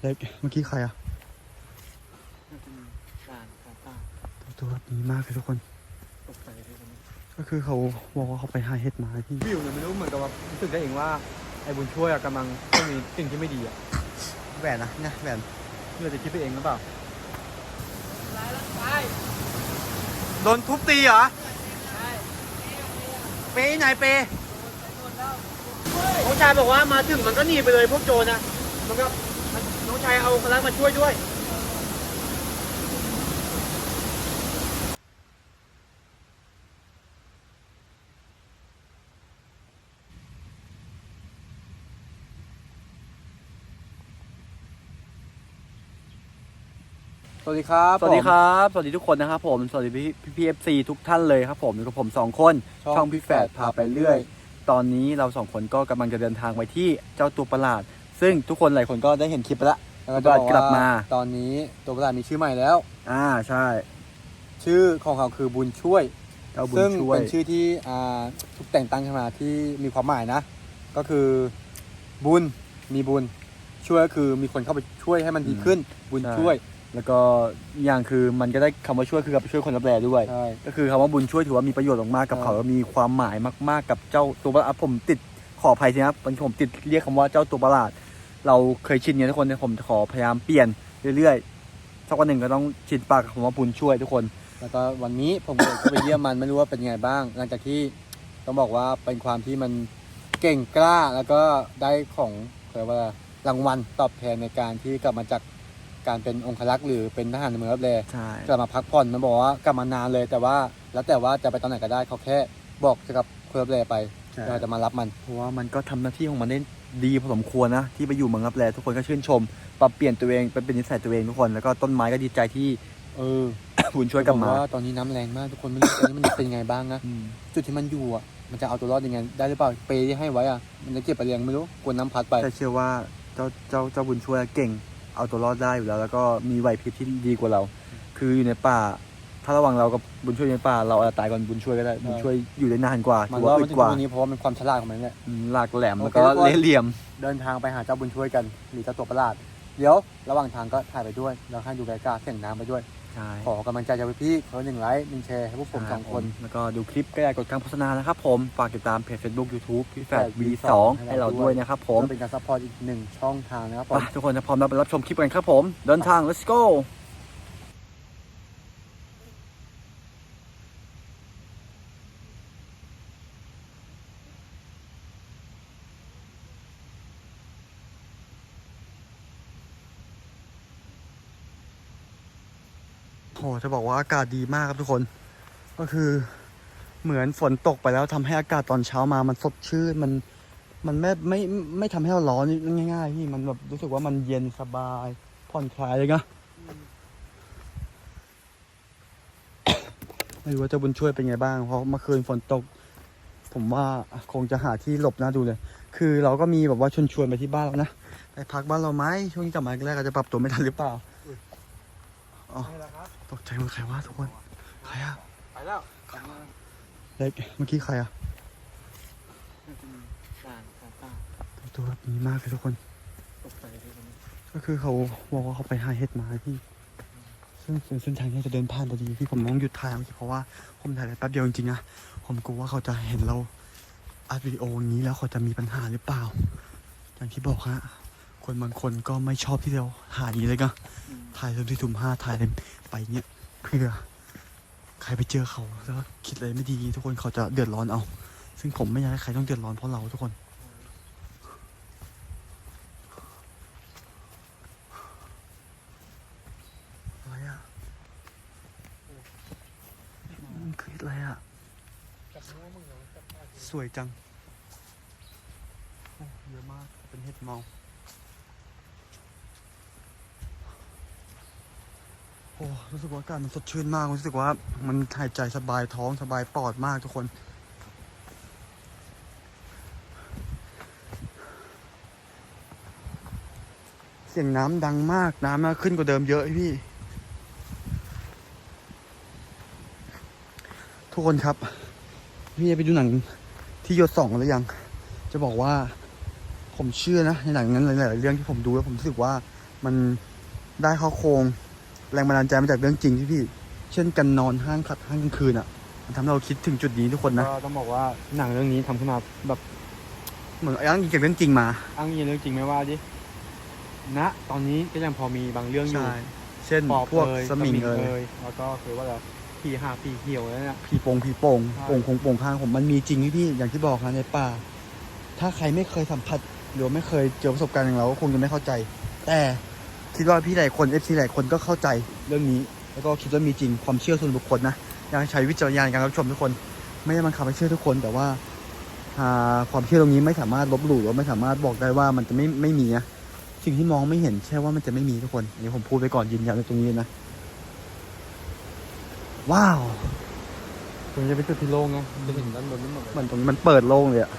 เล็กเมื่อกี้ใครอะน่าจะมีด่านของป่าตัวแบบนี้มากเลยทุกคนตกใจเลยตอนนี้ก็คือเขาบอกว่าเขาไปหาเห็ดมาที่วิวเนี่ยไม่รู้เหมือนกับว่ารู้สึกได้เองว่าไอ้บุญช่วยอะกำลังต้องมีสิ่งที่ไม่ดีอะแหวนนะเนี่ยแหวนเพื่อจะคิดไปเองหรือเปล่าโดนทุบตีเหรอเปย์ไหนเปย์น้องชายบอกว่ามาถึงมันก็หนีไปเลยพวกโจรนะมันก็มันน้อง ชายเอาคนรักมาช่วยด้วยสวัสดีครับสวัสดีครับ สวัสดีทุกคนนะครับผม สวัสดีพี่พี่เอฟซีทุกท่านเลยครับผมอยู่กับผมสองคน ช่องพี่แฝดพาไปเรื่อย ตอนนี้เราสองคนก็กำลังจะเดินทางไปที่เจ้าตัวประหลาด ซึ่งทุกคนหลายคนก็ได้เห็นคลิปไปแล้ว แล้วก็จะบอกกลับว่ามา ตอนนี้ตัวประหลาดมีชื่อใหม่แล้ว อ่าใช่ ชื่อของเขาคือบุญช่วยเจ้าบุญซึ่งช่วย เป็นชื่อที่อ่าถูกแต่งตั้งขึ้นมาที่มีความหมายนะ ก็คือบุญมีบุญช่วยก็คือมีคนเข้าไปช่วยให้มันดีขึ้น บุญช่วยแล้วก็อีกอย่างคือมันก็ได้คำว่าช่วยคือกับช่วยคนรับแลด้วย ใช่ ก็คือคำว่าบุญช่วยถือว่ามีประโยชน์มากๆกับใช่เขาแล้วมีความหมายมาก ๆ กับเจ้าตัวประหลาดผมติดขออภัยทีนะครับผมติดเรียกคำว่าเจ้าตัวประหลาด เราเคยชินเนี่ยทุกคนเนี่ยผมจะขอพยายามเปลี่ยนเรื่อยๆสักวันหนึ่งก็ต้องชินปากกับคำว่าบุญช่วยทุกคน แล้วก็วันนี้ผมก็เลยเข้าไปเยี่ยมมันไม่รู้ว่าเป็นยังไงบ้าง หลังจากที่ต้องบอกว่าเป็นความที่มันเก่งกล้าแล้วก็ได้ของเรียกว่ารางวัลตอบแทนในการที่กลับมาจากการเป็นองครักษ์หรือเป็นทหารในเมืองรับแลใช่กลับมาพักผ่อนมันบอกว่ากลับมานานเลยแต่ว่าแล้วแต่ว่าจะไปตอนไหนก็ได้เขาแค่บอกจะกับเพื่อนรับแลไปเราจะมารับมันเพราะว่ามันก็ทำหน้าที่ของมันได้ ดีพอสมควรนะ ที่ไปอยู่เมืองรับแลทุกคนก็ชื่นชม ปรับเปลี่ยนตัวเองไปเป็นนิสัยตัวเองทุกคนแล้วก็ต้นไม้ก็ดีใจที่เออบุญช่วยกลับมาบอกว่าตอนนี้น้ำแรงมากทุกคนไม่รู้ตอนนี้มันเป็นยังไงบ้างนะอืมจุดที่มันอยู่อะมันจะเอาตัวรอดยังไงได้หรือเปล่าเปรย์ที่ให้ไว้อะมันจะเก็บไปเลี้ยงไม่รู้กลัวน้ำพัดไปแต่เชื่อว่าเจ้าเจ้าเจ้าบุญช่วยเก่ง เอาตัวรอดได้อยู่แล้ว แล้วก็มีไหวพริบที่ดีกว่าเรา คืออยู่ในป่า ถ้าระหว่างเรากับบุญช่วยในป่าเราอาจจะตายก่อนบุญช่วยก็ได้บุญช่วยอยู่ได้นานกว่ามันถือรอว่าดอึมาดถึงกว่าตรงนี้เพราะว่ามันความฉลาดของมันแหละอืมหลากแหลมโอแล้วเคก็ทุกคน เละเหลี่ยม เดินทางไปหาเจ้าบุญช่วยกันหรือเจ้าตัวประหลาด เดี๋ยวระหว่างทางก็ถ่ายไปด้วย แล้วให้ดูรายการเสียงน้ำไปด้วย ใช่ขอกำลังใจจากพี่ๆเขาหนึ่งไลค์หนึ่งแชร์ให้พวกผมสองคนแล้วก็ดูคลิปก็อย่ากดการโฆษณานะครับผม ฝากติดตามเพจ Facebook YouTube พี่แฟดแฟด V2 ให้ให้เราเราด้ด้ววยยนะครับผมเพื่อเป็นการซัพพอร์ตอีกหนึ่งช่องทางนะครับผไปมทุกคนจะพร้อมรับรับชมคลิปกันครับผม เดินทาง let's go โห จะบอกว่าอากาศดีมากครับทุกคน ก็คือเหมือนฝนตกไปแล้วทำให้อากาศตอนเช้ามามันสดชื่นมันมันไม่ไม่ไม่ทำให้เราร้อนง่ายๆพี่มันแบบรู้สึกว่ามันเย็นสบายผ่อนคลายเลยนะไม่รู้ว่าเจะบุญช่วยเป็นไงบ้างเพราะเมื่อคืนฝนตก ผมว่าคงจะหาที่หลบน่าดูเลย คือเราก็มีแบบว่าชวนชวนไปที่บ้านแล้วนะไปพักบ้านเราไหมช่วงนี้กลับมาแรกอาจจะปรับตัวไม่ทันหรือเปล่า อ๋อนี่แหละครับตกใจมันใครวะทุกคน ใครอะไปแล้วเล็กเมื่อกี้ใครอะน่าจะมีด่านของป่าตัวแบบนี้มากเลยทุกคนตกใจเลยตอนนี้ก็คือเขาบอกว่าเขาไปหาเห็ดมาพี่ ซึ่งเป็นเส้นทางที่จะเดินผ่านพอดีที่ผมต้องหยุดถ่ายเมื่อกี้เพราะว่าผมถ่ายได้แป๊บเดียวจริงๆนะผมกลัวว่าเขาจะเห็นเราอัดวิดีโออย่างนี้แล้วเขาจะมีปัญหาหรือเปล่า อย่างที่บอกฮะ คนบางคนก็ไม่ชอบที่เราหาอย่างนี้เลยก็ถ่ายเรื่องที่ถุ่มห้าถ่ายเลยไปเนี้ยเพื่อใครไปเจอเขาแล้วคิดอะไรไม่ดีทุกคนเขาจะเดือดร้อนเอา ซึ่งผมไม่อยากให้ใครต้องเดือดร้อนเพราะเราทุกคนอะไรอะมันคืออะไรอะสวยจัง โอ้เยอะมาก เป็นเห็ดเมา โอ้รู้สึกว่าอากาศมันสดชื่นมากรู้สึกว่า มันหายใจสบายท้องสบายปอดมากทุกคน เสียงน้ำดังมากน้ำน่าขึ้นกว่าเดิมเยอะพี่ ทุกคนครับ พี่ไปดูหนังที่ยศสองกันหรือยัง จะบอกว่าผมเชื่อนะในหนังนั้นหลาย ๆ เรื่องที่ผมดูแล้วผมรู้สึกว่ามันได้ข้อโครง แรงบันดาลใจมาจากเรื่องจริงที่พี่ เช่นกันนอนห้างขัดห้างกลางคืนอะ มันทำให้เราคิดถึงจุดนี้ทุกคนนะ ก็ต้องบอกว่าหนังเรื่องนี้ทำขึ้นมาแบบเหมือนอ้างอิงจากเรื่องจริงมาอ้างอิงเรื่องจริงไหมว่าดิณตอนนี้ก็ยังพอมีบางเรื่องอยู่ใช่เช่นปอบพวกเอ่ยสมิงเอ่ยยแล้วก็คือว่าอะไรผีหาผีเหี่ยวแล้วเนี่ย ผีโป่งผีโป่งใช่ โป่งคงโป่งข้างผมมันมีจริงพี่พี่อย่างที่บอกนะในป่า ถ้าใครไม่เคยสัมผัสหรือว่าไม่เคยเจอประสบการณ์อย่างเราก็คงจะไม่เข้าใจ แต่ คิดว่าพี่หลายคนเอฟซีหลายคนก็เข้าใจเรื่องนี้ แล้วก็คิดว่ามีจริงความเชื่อส่วนบุคคลนะอยากให้ใช้วิจารณญาณในการรับชมทุกคน ไม่ได้บังคับให้เชื่อทุกคนแต่ว่าอ่าความเชื่อตรงนี้ไม่สามารถลบหลู่หรือว่าไม่สามารถบอกได้ว่ามันจะไม่ไม่มีนะสิ่งที่มองไม่เห็นแค่ว่ามันจะไม่มีทุกคนอันนี้ผมพูดไปก่อนยืนยันในตรงนี้นะว้าวตรงนี้จะเป็นจุดที่โล่งไงจะเห็นด้านบนนี่หมดเลยมันตรงนี้มันเปิดโล่งเลยอะ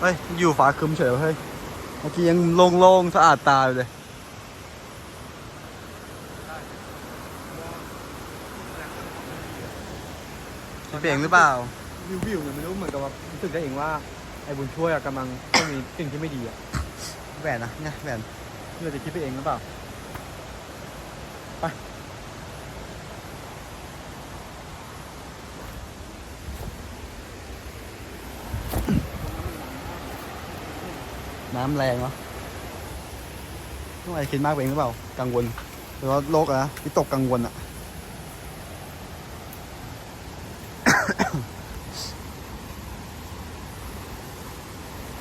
เฮ้ย อยู่ฟ้าครึมเฉยเฮ้ย เมื่อกี้ยังโล่งๆ สะอาดตาอยู่เลยคิดไปเองหรือเปล่า วิววิวเนี่ยไม่รู้เหมือนกับว่ารู้สึกได้เองว่าไอ้บุญช่วยอะกำลังต้องมีสิ่งที่ไม่ดีอะแหวนนะเนี่ยแหวนเราจะคิดไปเองหรือเปล่า น้ำแรงวะต้องอะไรคิดมากไปเองหรือเปล่า กังวลหรือว่าโรคอะวิตกกังวลอะ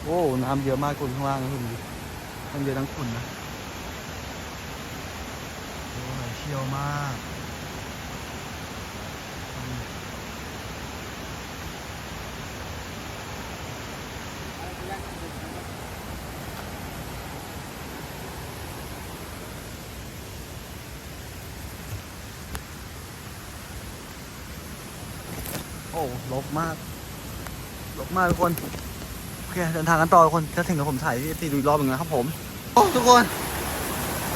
โอ้ น้ำเยอะมากคุณข้างล่างนะคุณดูมันเยอะทั้งขุ่นนะโอ้ยเชี่ยวมาก อ้ลบมากลบมากทุกคนโอเคเดินทางกันต่อทุกคนถ้าถึงกับผมถ่ายพี่ตีดูอีกรอบหนึ่งนะครับผมโอ้ทุกคน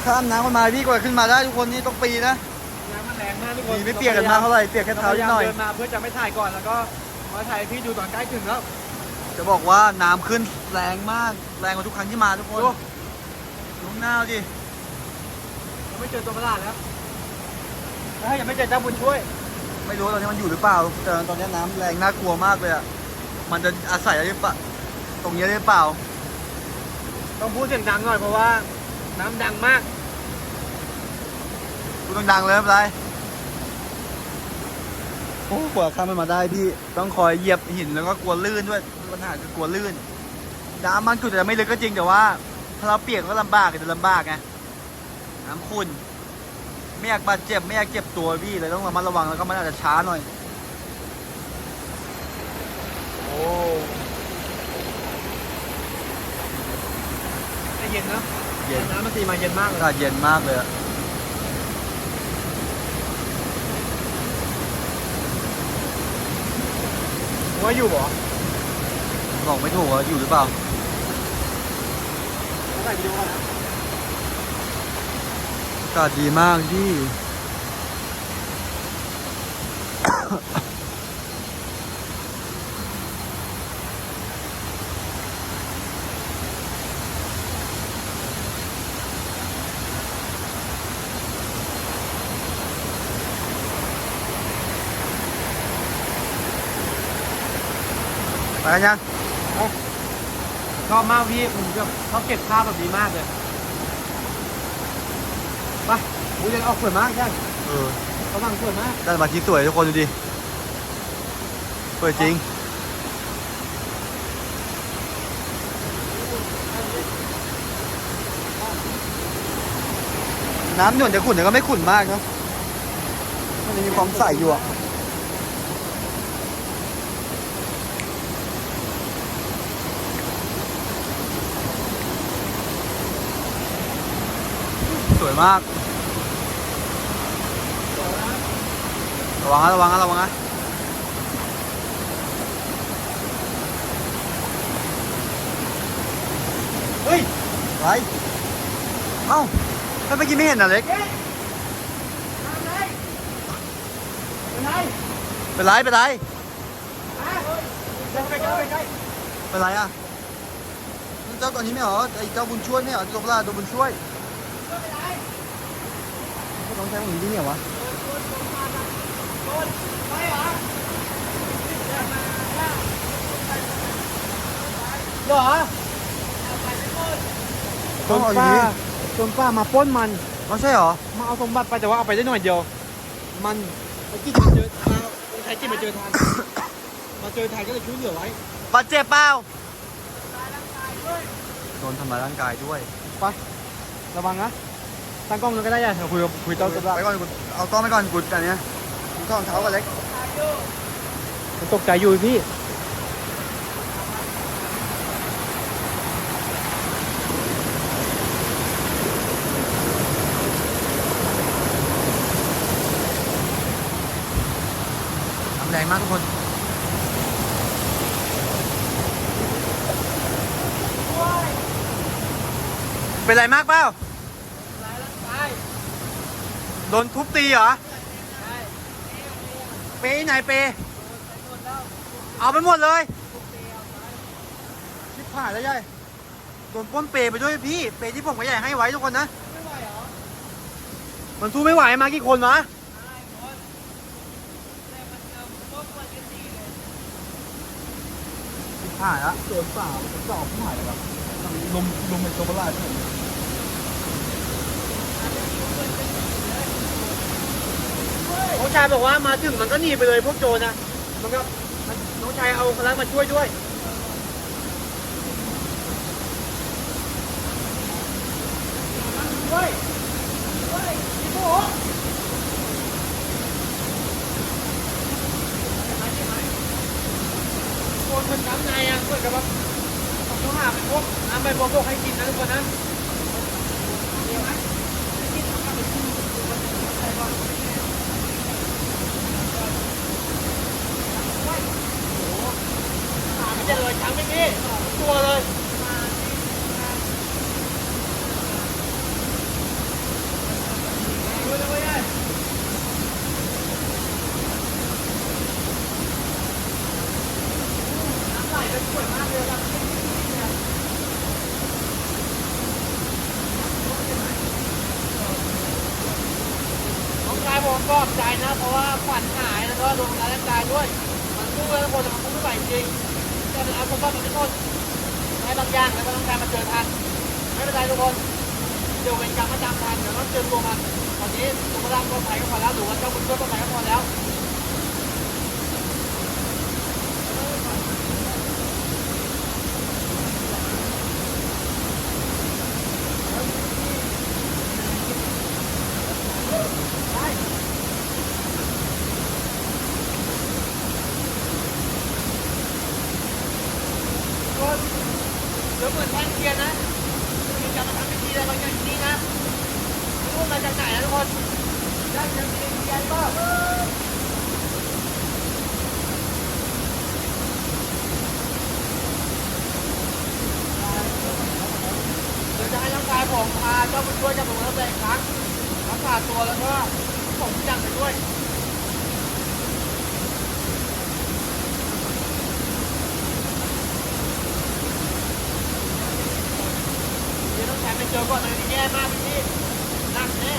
ข้ามน้ำกันมาพี่กว่าขึ้นมาได้ทุกคนนี่ต้องปีนะน้ำมันแรงมากทุกคนดีไม่เปียกกันมากเท่าไหร่เปียกแค่เราเท้าพนิยาดยามหน่อยเดินมาเพื่อจะไม่ถ่ายก่อนแล้วก็มาถ่ายให้พี่ดูตอนใกล้ถึงแล้วจะบอกว่าน้ำขึ้นแรงมากแรงกว่าทุกครั้งที่มาทุกคนดูดูหน้าดิเราไม่เจอตัวประหลาดแล้วแล้วถ้ายังไม่เจอเจ้าบุญช่วย ไม่รู้ตอนนี้มันอยู่หรือเปล่าแต่ตอนนี้น้ำแรงน่ากลัวมากเลยอะมันจะอาศัยอะไรหรือเปล่าตรงนี้ได้หรือเปล่า ต้องพูดเสียงดังหน่อยเพราะว่า น้ำดังมากพูดดังๆเลยไม่เป็นไรโอ้กว่าข้ามมันมาได้พี่ต้องคอยเหยียบหินแล้วก็กลัวลื่นด้วยปัญหาคือกลัวลื่นน้ำมันจุดจะไม่ลึกก็จริงแต่ว่า ถ้าเราเปียกก็ลำบากจะลำบากไงน้ำขุ่น ไม่อยากบาดเจ็บไม่อยากเจ็บตัวพี่เลยต้องระมัดระวังแล้วก็มันอาจจะช้าหน่อย โอ้แต่เย็นนะเย็นน้ำมันตีมาเย็นมากเลอายกาศเย็นมากเลยอะว่าอยู่บ่บอกไม่ถูกว่าอยู่หรือเปล่าถ่ายวิดีโอก่อนนะอากาศดีมากพี่ ไปกันยังชอบมากพี่ผมจะชอบเก็บภาพแบบนี้มากเลย ไปกูจะออกสวยมากใช่เออกำลังสวยมากได้มาที่สวยทุกคนดูดิสวยจริงน้ำหยดจะขุ่นแต่ก็ไม่ขุ่นมากเนอะมันยังมีความใสอยู่อะ วยมาก ระวังนะระวังนะระวังนะเฮ้ยไปเอ้าถ้าเมื่อกี้ไม่เห็นอะเล็กอะไรอะไรเป็นไร เป็นไร เป็นไรอะ เจ้าตัวนี้ไม่เหรอไอ้เจ้าบุญช่วยไม่เหรอตัวประหลาดตัวบุญช่วย ต้องใช้ของนี้ดิเนี่ยวะเหรอต้โจองนเอาอย่างป้านี้โจนป้ามาปล้นมันอ๋อใช่เหรอ มาเอาสมบัติไปแต่ว่าเอาไปได้หน่อยเดียว มันไอ้กิ๊กมาเจอมาคนไทยกิ๊กมาเจอทันมาเจอทันก็เลยช่วยเหลือไว้บาดเจ็บเปล่าโดนทำร้ายร่างกายด้วยระวังนะ ตั้งกล้องเลยก็ได้ย่ะเดี๋ยวคุยกับคุยเจ้าตัวไปก่อนกูเอาต้อมไปก่อนกูอันเนี้ยกูต้องเท้ากันเล็กมันตกใจอยู่พี่ทำแรงมากทุกคนเป็นไรมากเปล่า โดนทุบตีเหรอเปย์ไหนเปย์เอาไปหมดเลยชิบหายแล้วยายโดนป้นเปไปด้วยพี่ เปที่ผมกับใหญ่ให้ไว้ทุกคนนะมันสู้ไม่ไหวมากี่คนวะชิบหายแล้วโดนเปล่าสอบชิบหายแล้วลมลมเป็นตัวประหลาดน้อง ชายบอกว่ามาถึงมันก็หนีไปเลยพวกโจรนะ มันก็มันน้องชายเอาคณะมาช่วยด้วย ด้วยด้วยพี่โบโคนมันน้ำในอะเหมือนกับว่าต้องหาเป็นพวกน้ำใบบัวพวกให้กินนะทุกคนนะเดี๋ยวไหมกินเอาไปกินใส่ก่อน ขาไม่เจริญช้างไม่มี ตัวเลยดูนะเว้ยเอ้ยน้ำไหลเป็นสวยมากเลยครับน้องชายผมก็ใจนะ เพราะว่าฝันหายแล้วก็โดนร้ายร่างกายด้วย มันสู้แล้วทุกคนแต่มันสู้ไม่ไหวจริงแต่มันอามบัติมาให้คน บางอย่างแล้วก็ต้องการมาเจอทันไม่เป็นไรทุกคนเดี๋ยวเวรกรรมมาจำทันเดี๋ยวต้องเจอตัวมันตอนนี้ตัวกระดางตัวไทยก็พอแล้วหรือว่าเจ้าบุญช่วยตัวไทยก็พอแล้วคนเดี๋ยวเหมือนแทงเทียนนะมีการมาทำพิธีอะไรบางอย่างที่นี่นะไม่รู้มาจากไหนนะทุกคนได้เทียนเทียนเทียนก็เดี๋ยวจะให้น้องชายผมพาเจ้าบุญช่วยเจ้าบุญรับแรงอีกครั้งรักษาตัวแล้วก็ ส่งทุกอย่างไปด้วย เดี๋ยวต้องแชร์ไปเจอก่อนเลยที่แย่มากพี่หนักแน่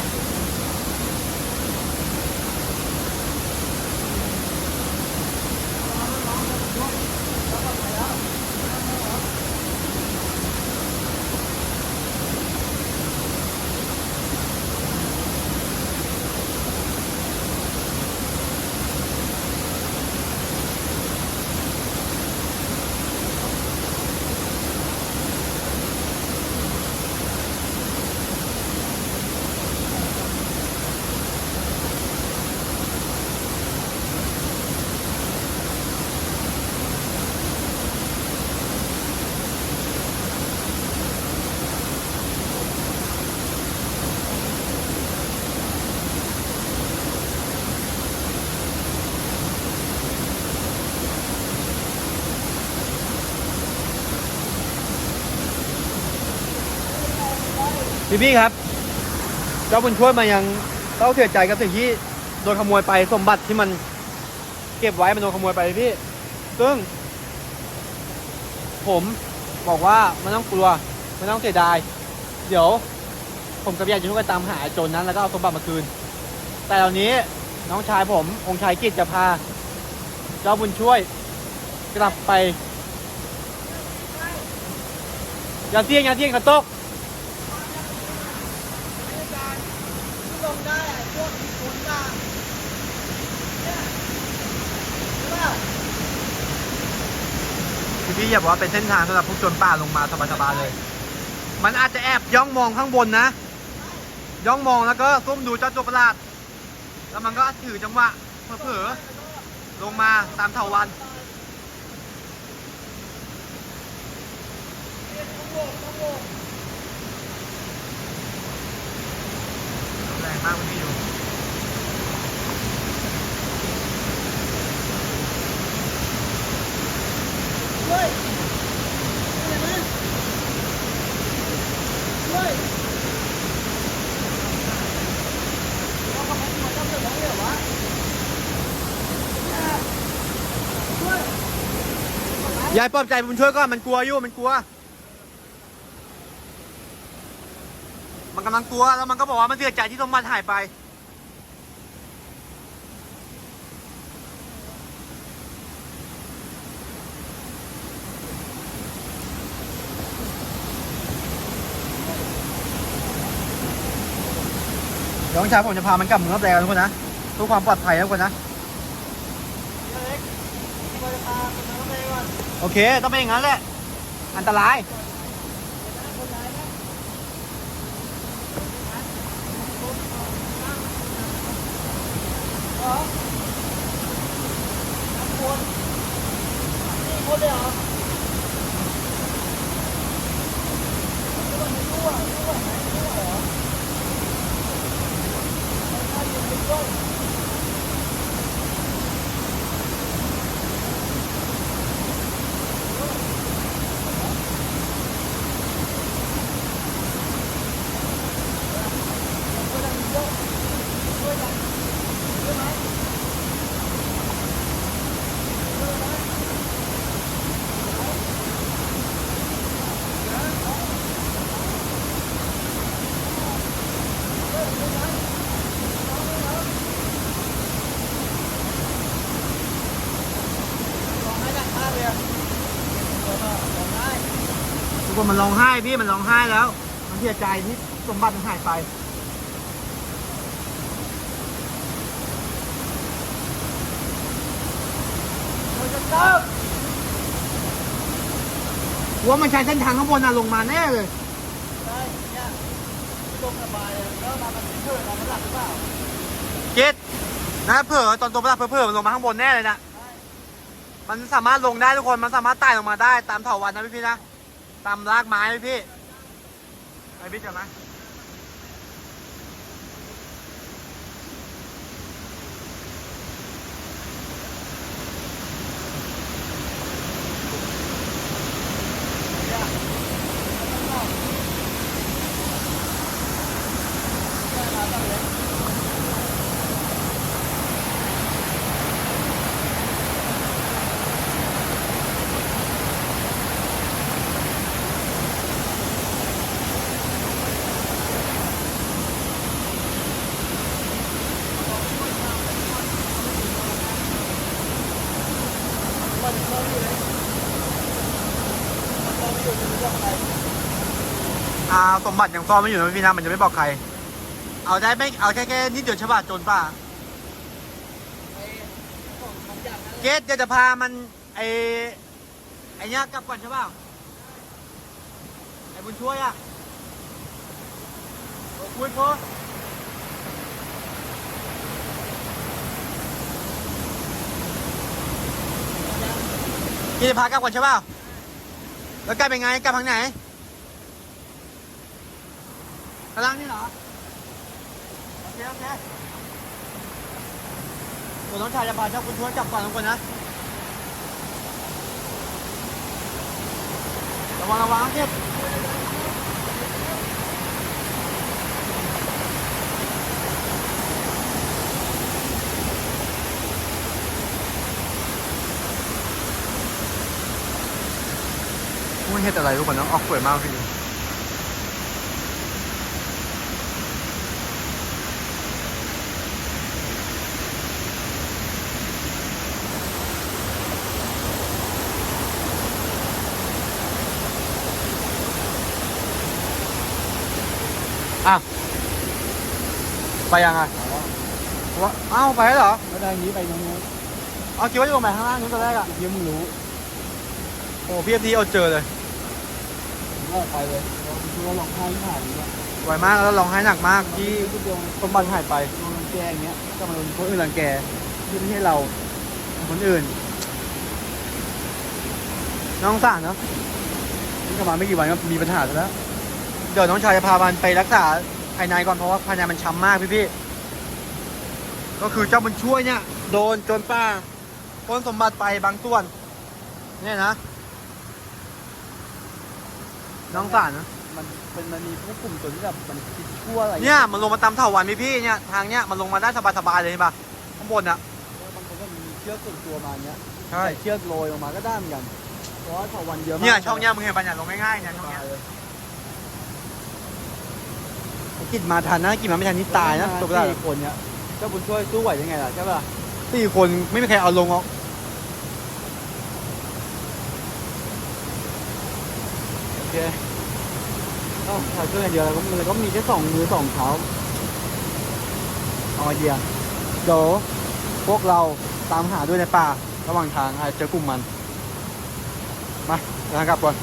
พี่พี่ครับ เจ้าบุญช่วยมายังเต้าเสียใจกับสิ่งที่โดนขโมยไปสมบัติที่มันเก็บไว้มันโดนขโมยไปพี่ ซึ่ง ผมบอกว่าไม่ต้องกลัวไม่ต้องเสียดาย เดี๋ยว ผมกับพี่ใหญ่จะช่วยกันตามหาโจรนั้นแล้วก็เอาสมบัติมาคืน แต่ตอนนี้น้องชายผมองค์ชายกิจจะพา เจ้าบุญช่วยกลับไปอย่าเสี่ยงอย่าเสี่ยงกระตก พี่พี่อย่าบอกว่าเป็นเส้นทางสำหรับพวกโจรป่าลงมาสบายๆเลย มันอาจจะแอบย่องมองข้างบนนะ ย่องมองแล้วก็ซุ่มดูเจ้าตัวประหลาด แล้วมันก็ถือจังหวะเผลอๆลงมาตามเถาวันแรงมากพี่อยู่ ยายปลอบใจบุญช่วยก่อนมันกลัวอยู่มันกลัว มันกำลังกลัวแล้วมันก็บอกว่ามันเสียใจที่สมบัติหายไป เดี๋ยวน้องชายผมจะพามันกลับเมืองรับแรงทุกคนนะเพื่อความปลอดภัยนะทุกคนนะ โอเค ต้องเป็นอย่างนั้นแหละ อันตราย คนคน มันร้องไห้พี่มันร้องไห้แล้ว มันเสียใจที่สมบัติมันหายไปว่ามันใช้เส้นทางข้างบนน่ะลงมาแน่เลยเจ็ดนะเผื่อตอนตัวประหลาดเผื่อมันลงมาข้างบนแน่เลยนะมันสามารถลงได้ทุกคน มันสามารถไต่ลงมาได้ตามเถาวันนะพี่พี่นะ ตำรากไม้พี่พี่ไปพี่จะไหม อ่าสมบัติยังซ่อนไม่อยู่นะพี่นะมันจะไม่บอกใคร เอาได้ไม่เอาแค่แค่นิดเดียวใช่ป่ะโจนป่ะเกตเดี๋ยวจะพามันไอไอเนี้ยกลับก่อนใช่ป่ะไอบุญช่วยอะโอ้คุยพอพี่จะพากลับก่อนใช่ป่ะแล้วกลับเป็นไงกลับทางไหน กำลังนี่เหรอ โอเค โอเคเดี๋ยวน้องชายจะพาเจ้าคุณช่วยจับก่อนทุกคนนะ ระวังระวังเก็บมันเห็ดอะไรทุกคนนะออกสวยมากพี่ ไปยังไงว่าอ้าวไปแล้วเหรอไม่ได้นี้ไปตรงนู้นเอาคิดว่าจะลงไปข้างล่างนู้นตอนแรกอะเดี๋ยวมึงรู้โอ้พี่เอฟดีเอาเจอเลยผมก็ไปเลยเราคือว่าลองไห้ผ่านนี้ว่าไวมากแล้วร้องไห้หนักมากที่ที่โดนสมบัติหายไปโดนรังแกอย่างเงี้ยก็มาโดนคนอื่นรังแกที่ไม่ใช่เราคนอื่น น้องสารเนาะที่เข้ามาไม่กี่วันก็มีปัญหาซะแล้ว เดี๋ยวน้องชายจะพามันไปรักษา ภายในก่อนเพราะว่าภายในมันช้ำมากพี่พี่ๆก็คือเจ้าบุญช่วยเนี่ย โดนโจนป้าปล้นสมบัติไปบางส่วน เนี่ยนะ น้องสารนะมันเป็นมันมีพวกกลุ่มตัวที่แบบมันคิดชั่วอะไรเนี่ยมันลงมาตามเถาวันพี่พี่ๆเนี่ยทางเนี้ยมันลงมาได้สบายๆเลยเห็นปะข้างบนอะบางคนก็มีเชือกส่วนตัวมาเนี้ยใช่ใส่เชือกโรยลงมาก็ได้เหมือนกันเพราะว่าถาวันเยอะมากเนี่ยช่องเนี้ยมึงเห็นปะเนี่ยลงง่ายๆเนี่ยช่องเนี้ยไอ้ กิดมาทันนะกิดมาไม่ทันนี่ตายนะตัวประหลาดสี่คนเนี้ยเจ้าบุญช่วยสู้ไหวยังไงล่ะใช่ป่ะสี่คนไม่มีใครเอาลงหรอกโอเคก็ถ่ายช่วยอย่างเดียวแล้วก็มันก็มีแค่สองมือสองเท้าเอาไอเดียเดี๋ยวพวกเราตามหาด้วยในป่า ระหว่างทางอาจจะเจอกลุ่มมัน มาเดินทางกลับก่อน